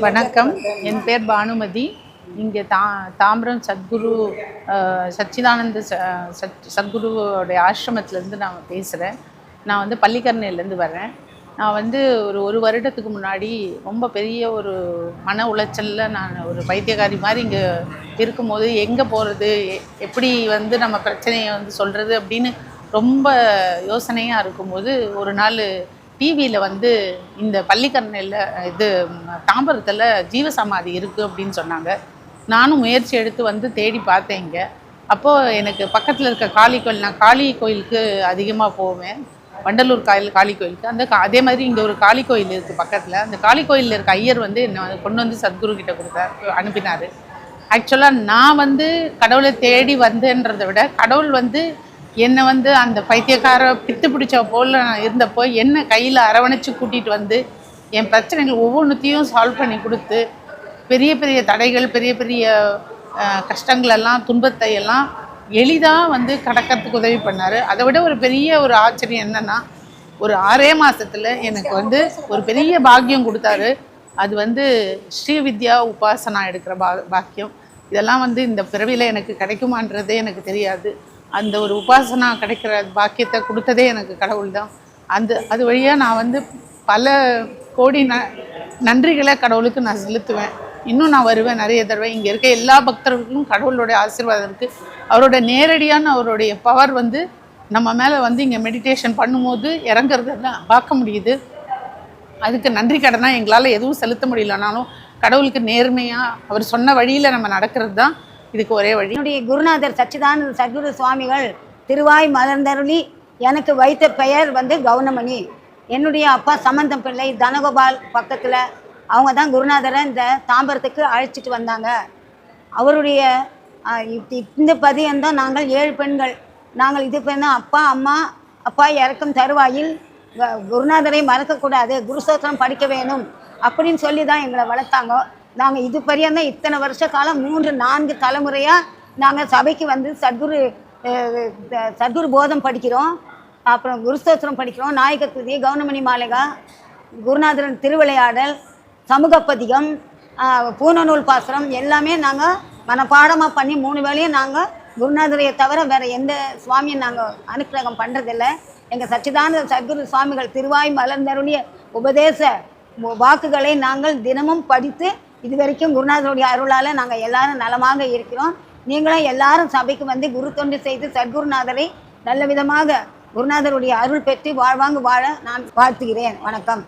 வணக்கம். என் பேர் பானுமதி. இங்கே தா தாம்பரம் சத்குரு சச்சிதானந்த ச- சத் சத்குருவோடைய ஆசிரமத்திலேருந்து நான் பேசுகிறேன் நான் வந்து பள்ளிக்கரணையிலேருந்து வரேன். நான் வந்து ஒரு ஒரு வருடத்துக்கு முன்னாடி ரொம்ப பெரிய ஒரு மன உளைச்சலில் நான் ஒரு பைத்தியக்காரி மாதிரி இங்கே இருக்கும்போது எங்கே போகிறது எப்படி வந்து நம்ம பிரச்சனையை வந்து சொல்கிறது அப்படின்னு ரொம்ப யோசனையாக இருக்கும்போது ஒரு நாள் டிவியில் வந்து இந்த பள்ளிக்கரணையில் இது தாம்பரத்தில் ஜீவசமாதி இருக்குது அப்படின்னு சொன்னாங்க. நானும் முயற்சி எடுத்து வந்து தேடி பார்த்தேன் இங்கே. அப்போது எனக்கு பக்கத்தில் இருக்க காளி கோயில் நான் காளி கோயிலுக்கு அதிகமாக போவேன். வண்டலூர் காயில் காளி கோயிலுக்கு. அந்த கா- அதே மாதிரி இங்கே ஒரு காளி கோயில் இருக்குது பக்கத்தில். அந்த காளி கோயிலில் இருக்க ஐயர் வந்து என்னை வந்து கொண்டு வந்து சத்குரு கிட்ட கொடுத்தார் அனுப்பினார். ஆக்சுவலாக நான் வந்து கடவுளை தேடி வந்தேன்றதை விட கடவுள் வந்து என்னை வந்து அந்த பைத்தியக்கார பித்து பிடிச்ச போல் நான் இருந்தப்போ என்னை கையில் அரவணைச்சு கூட்டிகிட்டு வந்து என் பிரச்சனைகள் ஒவ்வொன்றுத்தையும் சால்வ் பண்ணி கொடுத்து பெரிய பெரிய தடைகள் பெரிய பெரிய கஷ்டங்களெல்லாம் துன்பத்தை எல்லாம் எளிதாக வந்து கடக்கிறதுக்கு உதவி பண்ணார். அதை விட ஒரு பெரிய ஒரு ஆச்சரியம் என்னென்னா ஒரு ஆறே மாதத்தில் எனக்கு வந்து ஒரு பெரிய பாக்கியம் கொடுத்தாரு. அது வந்து ஸ்ரீவித்யா உபாசனா எடுக்கிற பா பாக்கியம். இதெல்லாம் வந்து இந்த பிறவியில் எனக்கு கிடைக்குமான்றதே எனக்கு தெரியாது. அந்த ஒரு உபாசனா கிடைக்கிற பாக்கியத்தை கொடுத்ததே எனக்கு கடவுள் தான் அந்த அது வழியாக நான் வந்து பல கோடி ந நன்றிகளை கடவுளுக்கு நான் செலுத்துவேன். இன்னும் நான் வருவேன் நிறைய தடவை. இங்கே இருக்க எல்லா பக்தர்களுக்கும் கடவுளுடைய ஆசீர்வாதம் இருக்குது அவரோட நேரடியான அவருடைய பவர் வந்து நம்ம மேலே வந்து இங்கே மெடிடேஷன் பண்ணும்போது இறங்குறதெல்லாம் பார்க்க முடியுது. அதுக்கு நன்றி கடனாக எங்களால் எதுவும் செலுத்த முடியலனாலும் கடவுளுக்கு நேர்மையாக அவர் சொன்ன வழியில் நம்ம நடக்கிறது தான் இதுக்கு ஒரே வழி. என்னுடைய குருநாதர் சச்சிதானந்த சத்குரு சுவாமிகள் திருவாய் மலர்ந்தருளி எனக்கு வைத்த பெயர் வந்து கவுனமணி என்னுடைய அப்பா சம்பந்தம் பிள்ளை தனகோபால் பக்கத்தில் அவங்க தான் குருநாதரை இந்த தாம்பரத்துக்கு அழைச்சிட்டு வந்தாங்க. அவருடைய இந்த இப்- இந்த நாங்கள் ஏழு பெண்கள். நாங்கள் இது பண்ண அப்பா அம்மா அப்பா இறக்கும் தருவாயில் குருநாதரை மறக்கக்கூடாது குருசோத்திரம் படிக்க வேணும் அப்படின்னு சொல்லி தான் எங்களை வளர்த்தாங்க. நாங்கள் இது பரியந்தான் இத்தனை வருஷ காலம் மூன்று நான்கு தலைமுறையாக நாங்கள் சபைக்கு வந்து சத்குரு சத்குரு போதம் படிக்கிறோம். அப்புறம் குருஸ்தோத்திரம் படிக்கிறோம். நாயகத்துதி கவுனமணி மாளிகா குருநாதரன் திருவிளையாடல் சமூகப்பதிகம் பூனநூல் பாசுரம் எல்லாமே நாங்கள் மனப்பாடமாக பண்ணி மூணு வேளையும் நாங்கள் குருநாதரையை தவிர வேறு எந்த சுவாமியும் நாங்கள் அனுக்கிரகம் பண்ணுறதில்ல எங்கள் சச்சிதானந்த சத்குரு சுவாமிகள் திருவாய் மலர்ந்தருளிய உபதேச வாக்குகளை நாங்கள் தினமும் படித்து இது வரைக்கும் குருநாதருடைய அருளால் நாங்கள் எல்லாரும் நலமாக இருக்கிறோம். நீங்களும் எல்லாரும் சபைக்கு வந்து குரு தொண்டு செய்து சத்குருநாதரை நல்ல விதமாக குருநாதருடைய அருள் பெற்று வாழ்வாங்கு வாழ நான் வாழ்த்துகிறேன். வணக்கம்.